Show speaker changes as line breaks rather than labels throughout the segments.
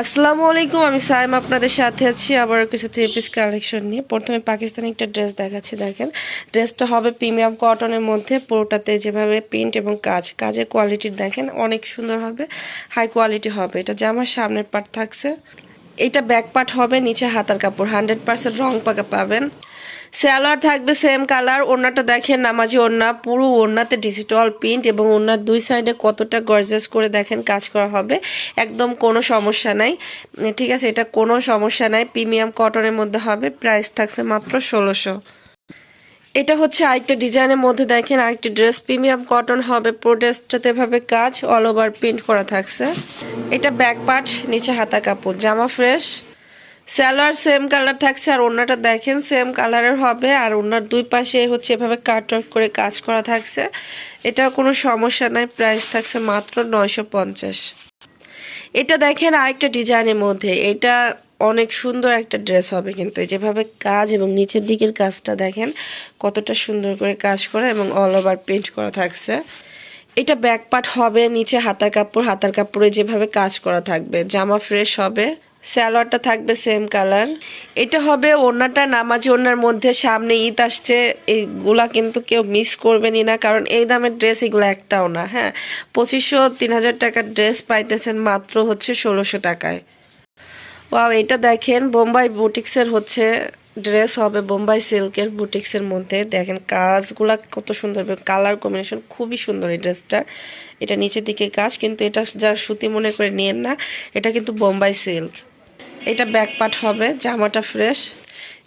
আসসালামু আলাইকুম, আমি সাইম আপনাদের সাথে আছি। আবার কিছু থ্রি পিস কালেকশন নিয়ে। প্রথমে পাকিস্তানি একটা ড্রেস দেখাচ্ছি, দেখেন। ড্রেসটা হবে প্রিমিয়াম কটনের মধ্যে। পুরোটাতে যেভাবে প্রিন্ট এবং কাজ, কাজের কোয়ালিটির দেখেন, অনেক সুন্দর হবে হাই কোয়ালিটি হবে। এটা জামার সামনের পার্ট থাকছে। এটা ব্যাক পার্ট হবে, নিচে হাতার কাপড়। হান্ড্রেড পার্সেন্ট রং পাকা পাবেন। স্যালোয়ার থাকবে সেম কালার ওড়নাটা দেখেন নামাজি ওড়না, পুরো ওড়নাতে ডিজিটাল প্রিন্ট এবং ওড়নার দুই সাইডে কতটা গর্জেস করে দেখেন কাজ করা হবে। একদম কোনো সমস্যা নাই। ঠিক আছে, এটা কোনো সমস্যা নাই। প্রিমিয়াম কটনের মধ্যে হবে প্রাইস থাকছে মাত্র ষোলোশো। এটা হচ্ছে আরেকটা ডিজাইনের মধ্যে দেখেন আরেকটি ড্রেস প্রিমিয়াম কটন হবে, পুরো ড্রেসটাতে এভাবে কাজ অল ওভার প্রিন্ট করা থাকছে। এটা ব্যাক পার্ট নিচে হাতা কাপড়, জামা ফ্রেশ স্যালোয়ার সেম কালার থাকছে, আর ওড়নাটা দেখেন সেম কালারের হবে, আর ওনার দুই পাশে হচ্ছে এভাবে কাট ওয়ার্ক করে কাজ করা থাকছে। এটা কোনো সমস্যা নাই প্রাইস থাকছে মাত্র নয়শো পঞ্চাশ। এটা দেখেন আরেকটা ডিজাইনের মধ্যে, এটা অনেক সুন্দর একটা ড্রেস হবে কিন্তু যেভাবে কাজ এবং নিচের দিকের কাজটা দেখেন, কতটা সুন্দর করে কাজ করা এবং অল ওভার প্রিন্ট করা থাকছে। এটা ব্যাক পার্ট হবে, নিচে হাতার কাপড়, হাতার কাপড়ে যেভাবে কাজ করা থাকবে, জামা ফ্রেশ হবে। স্যালোয়ারটা থাকবে সেম কালার এটা হবে ওড়নাটা, নামাজি ওড়নার মধ্যে সামনে ঈদ আসছে, এইগুলা কিন্তু কেউ মিস করবেনই না, কারণ এই দামের ড্রেস এগুলো একটাও না হ্যাঁ? পঁচিশশো তিন হাজার টাকার ড্রেস পাইতেছেন মাত্র হচ্ছে ষোলোশো টাকায়। ওয়াও এটা দেখেন, বোম্বাই বুটিক্সের হচ্ছে ড্রেস হবে বোম্বাই সিল্কের বুটিক্সের মধ্যে। দেখেন কাজগুলা কত সুন্দর কালার কম্বিনেশন খুবই সুন্দর এই ড্রেসটার এটা নিচের দিকে কাজ, কিন্তু এটা যার সুতি মনে করে নিয়েন না, এটা কিন্তু বোম্বাই সিল্ক। এটা ব্যাক পার্ট হবে, জামাটা ফ্রেশ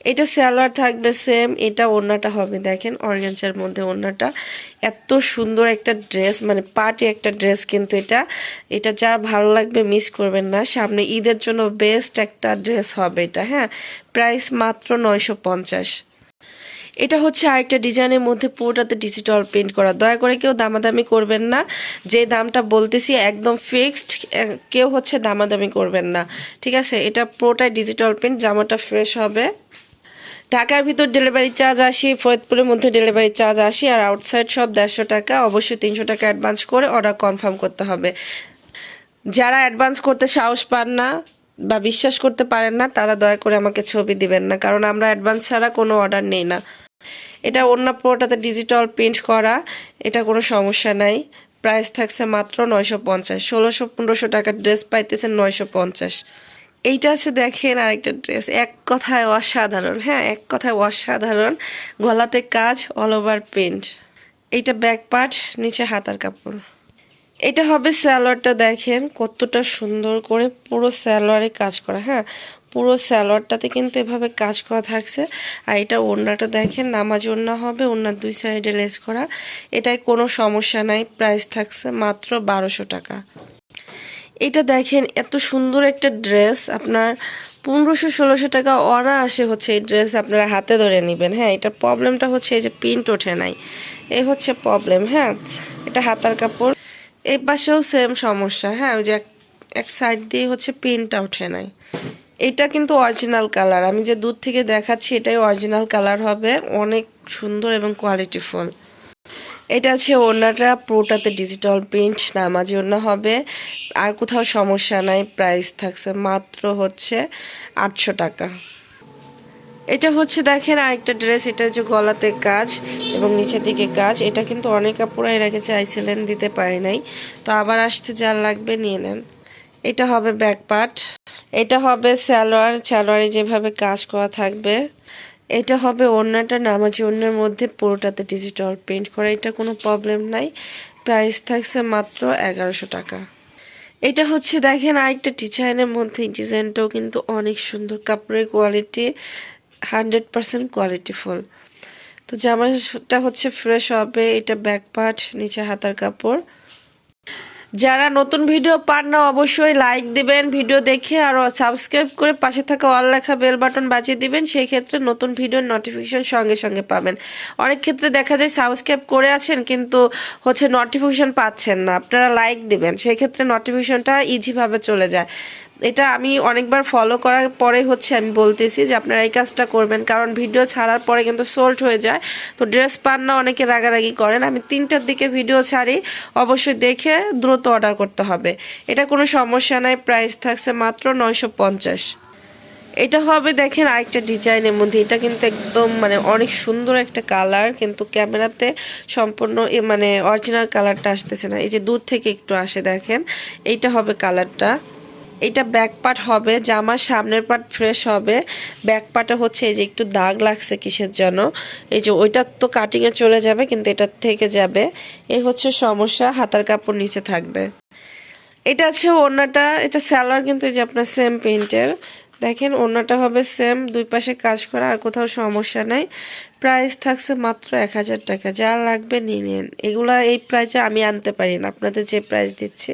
এটা স্যালোয়ার থাকবে সেম এটা ওড়নাটা হবে। দেখেন অর্গেন্সার মধ্যে ওড়নাটা। এত সুন্দর একটা ড্রেস মানে পার্টি একটা ড্রেস কিন্তু এটা। এটা যা ভালো লাগবে মিস করবেন না। সামনে ঈদের জন্য বেস্ট একটা ড্রেস হবে এটা হ্যাঁ? প্রাইস মাত্র নয়শো পঞ্চাশ। এটা হচ্ছে আরেকটা ডিজাইনের মধ্যে পুরোটাতে ডিজিটাল প্রিন্ট করা। দয়া করে কেউ দামাদামি করবেন না। যে দামটা বলতেছি একদম ফিক্সড কেউ হচ্ছে দামাদামি করবেন না। ঠিক আছে? এটা পুরোটাই ডিজিটাল প্রিন্ট জামাটা ফ্রেশ হবে। ঢাকার ভিতর ডেলিভারি চার্জ আসি, ফরিদপুরের মধ্যে ডেলিভারি চার্জ আসি আর আউটসাইড সব দেড়শো টাকা, অবশ্যই তিনশো টাকা অ্যাডভান্স করে অর্ডার কনফার্ম করতে হবে। যারা অ্যাডভান্স করতে সাহস পান না বা বিশ্বাস করতে পারেন না, তারা দয়া করে আমাকে ছবি দিবেন না, কারণ আমরা অ্যাডভান্স ছাড়া কোনো অর্ডার নেই না। এটা অন্য পুরোটাতে ডিজিটাল প্রিন্ট করা, এটা কোনো সমস্যা নাই। প্রাইস থাকছে মাত্র নয়শো পঞ্চাশ, ষোলোশো, পনেরোশো টাকার ড্রেস পাইতেছেন নয়শো পঞ্চাশ। এইটা আছে দেখেন আরেকটা ড্রেস এক কথায় অসাধারণ হ্যাঁ এক কথায় অসাধারণ। গলাতে কাজ অল ওভার প্রিন্ট এইটা ব্যাক পার্ট নিচে হাতার কাপড়। এটা হবে স্যালোয়ারটা দেখেন, কতটা সুন্দর করে পুরো স্যালোয়ারে কাজ করা হ্যাঁ। পুরো স্যালোয়ারটাতে কিন্তু এভাবে কাজ করা থাকছে। আর এটা ওড়নাটা দেখেন, নামাজ ওড়না হবে ওড়নার দুই সাইডে লেস করা। এটায় কোনো সমস্যা নাই, প্রাইস থাকছে মাত্র বারোশো টাকা। এটা দেখেন, এত সুন্দর একটা ড্রেস। আপনার পনেরোশো, ষোলোশো টাকা অরা আসে হচ্ছে এই ড্রেস আপনারা হাতে ধরে নেবেন। হ্যাঁ এটা প্রবলেমটা হচ্ছে এই যে প্রিন্ট ওঠে নাই। এই হচ্ছে প্রবলেম হ্যাঁ। এটা হাতার কাপড়। এই পাশেও সেম সমস্যা হ্যাঁ। ওই যে এক সাইড দিয়ে হচ্ছে প্রিন্টটা ওঠে নাই। এটা কিন্তু অরিজিনাল কালার আমি যে দূর থেকে দেখাচ্ছি, এটাই অরিজিনাল কালার হবে। অনেক সুন্দর এবং কোয়ালিটিফুল এটা আছে ওড়নাটা, পুরোটাতে ডিজিটাল প্রিন্ট নামাজি ওড়না হবে। আর কোথাও সমস্যা নাই প্রাইস থাকছে মাত্র হচ্ছে আটশো টাকা। এটা হচ্ছে দেখেন আরেকটা ড্রেস এটা হচ্ছে গলাতে কাজ এবং নিচের দিকে কাজ। এটা কিন্তু অনেক কাপড় এর আগে চাইছিলেন দিতে পারি নাই। তো আবার আসছে, যার লাগবে নিয়ে নেন। এটা হবে ব্যাক পার্ট এটা হবে স্যালোয়ার স্যালোয়ারে যেভাবে কাজ করা থাকবে। এটা হবে অন্যটা নামাজি অন্যের মধ্যে পুরোটাতে ডিজিটাল প্রিন্ট করা, এটা কোনো প্রবলেম নাই। প্রাইস থাকছে মাত্র এগারোশো টাকা। এটা হচ্ছে দেখেন আরেকটা ডিজাইনের মধ্যে ডিজাইনটাও কিন্তু অনেক সুন্দর। কাপড়ের কোয়ালিটি হান্ড্রেড পারসেন্ট কোয়ালিটিফুল তো জামাটা হচ্ছে ফ্রেশ হবে, এটা ব্যাক পার্ট নিচে হাতার কাপড়। যারা নতুন ভিডিও পান না, অবশ্যই লাইক দিবেন ভিডিও দেখে আর সাবস্ক্রাইব করে পাশে থাকা অল লেখা বেল বাটন বাজিয়ে দিবেন, সেই ক্ষেত্রে নতুন ভিডিওর নোটিফিকেশন সঙ্গে সঙ্গে পাবেন। অনেক ক্ষেত্রে দেখা যায় সাবস্ক্রাইব করে আছেন কিন্তু হচ্ছে নোটিফিকেশন পাচ্ছেন না, আপনারা লাইক দিবেন, সেই ক্ষেত্রে নোটিফিকেশনটা ইজিভাবে চলে যায়। এটা আমি অনেকবার ফলো করার পরে হচ্ছে আমি বলতেছি যে আপনারা এই কাজটা করবেন। কারণ ভিডিও ছাড়ার পরে কিন্তু সোল্ড হয়ে যায়। তো ড্রেস পান না, অনেকে রাগারাগি করেন। আমি তিনটার দিকে ভিডিও ছাড়ি। অবশ্যই দেখে দ্রুত অর্ডার করতে হবে। এটা কোনো সমস্যা নাই। প্রাইস থাকছে মাত্র নয়শো পঞ্চাশ। এটা হবে দেখেন আরেকটা ডিজাইনের মধ্যে। এটা কিন্তু একদম মানে অনেক সুন্দর একটা কালার কিন্তু ক্যামেরাতে সম্পূর্ণ মানে অরিজিনাল কালারটা আসতেছে না। এই যে দূর থেকে একটু আসে দেখেন। এইটা হবে কালারটা এটা ব্যাক পার্ট হবে, জামার সামনের পার্ট ফ্রেশ হবে। ব্যাক পার্টে হচ্ছে এই যে একটু দাগ লাগছে কিসের জন্য। এই যে ওইটার তো কাটিংয়ে চলে যাবে, কিন্তু এটার থেকে যাবে। এই হচ্ছে সমস্যা, হাতার কাপড় নিচে থাকবে। এটা আছে ওড়নাটা, এটা স্যালার কিন্তু এই যে আপনার সেম প্রিন্টের দেখেন, ওড়নাটা হবে সেম দুই পাশে কাজ করা, আর কোথাও সমস্যা নাই। প্রাইস থাকছে মাত্র এক হাজার টাকা। যা লাগবে নিয়ে নিন। এগুলা এই প্রাইসে আমি আনতে পারি না। আপনাদের যে প্রাইস দিচ্ছি।